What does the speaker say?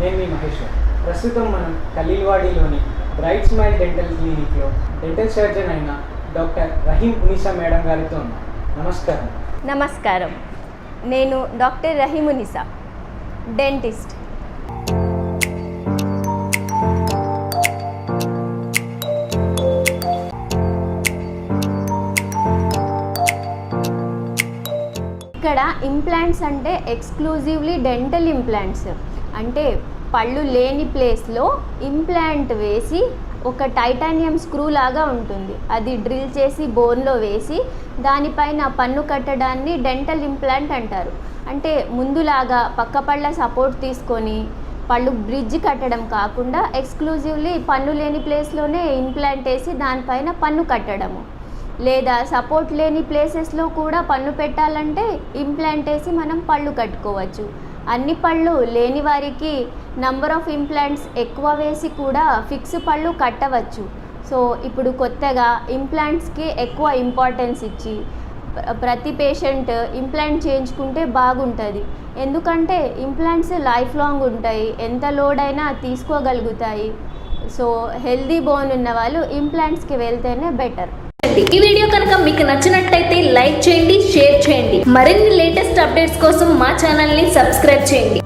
నేమి మహేశ్వర్. ప్రస్తుతం మనం కలీల్వాడిలోని బ్రైట్ స్మైల్ డెంటల్ క్లినిక్లో డెంటల్ సర్జన్ అయిన డాక్టర్ రహీం మునిసా మేడం గారితో ఉన్నాం. నమస్కారం. నమస్కారం. నేను డాక్టర్ రహీమునిసా డెంటిస్ట్. ఇక్కడ ఇంప్లాంట్స్ అంటే ఎక్స్క్లూజివ్లీ డెంటల్ ఇంప్లాంట్స్ అంటే పళ్ళు లేని ప్లేస్లో ఇంప్లాంట్ వేసి ఒక టైటానియం స్క్రూ లాగా ఉంటుంది. అది డ్రిల్ చేసి బోన్లో వేసి దానిపైన పన్ను కట్టడాన్ని డెంటల్ ఇంప్లాంట్ అంటారు. అంటే ముందులాగా పక్క పళ్ళ సపోర్ట్ తీసుకొని పళ్ళు బ్రిడ్జ్ కట్టడం కాకుండా ఎక్స్క్లూజివ్లీ పన్ను లేని ప్లేస్లోనే ఇంప్లాంట్ వేసి దానిపైన పన్ను కట్టడము. లేదా సపోర్ట్ లేని ప్లేసెస్లో కూడా పన్ను పెట్టాలంటే ఇంప్లాంట్ వేసి మనం పళ్ళు కట్టుకోవచ్చు. అన్ని పళ్ళు లేని వారికి నంబర్ ఆఫ్ ఇంప్లాంట్స్ ఎక్కువ వేసి కూడా ఫిక్స్ పళ్ళు కట్టవచ్చు. సో ఇప్పుడు కొత్తగా ఇంప్లాంట్స్కి ఎక్కువ ఇంపార్టెన్స్ ఇచ్చి ప్రతి పేషెంట్ ఇంప్లాంట్ చేయించుకుంటే బాగుంటుంది. ఎందుకంటే ఇంప్లాంట్స్ లైఫ్ లాంగ్ ఉంటాయి. ఎంత లోడ్ అయినా తీసుకోగలుగుతాయి. సో హెల్దీ బోన్ ఉన్న వాళ్ళు ఇంప్లాంట్స్కి వెళ్తేనే బెటర్ ఈ వీడియో కనుక మీకు నచ్చినట్టయితే లైక్ చేయండి షేర్ చేయండి. మరిన్ని లేటెస్ట్ అప్డేట్స్ కోసం మా ఛానల్ని సబ్స్క్రైబ్ చేయండి.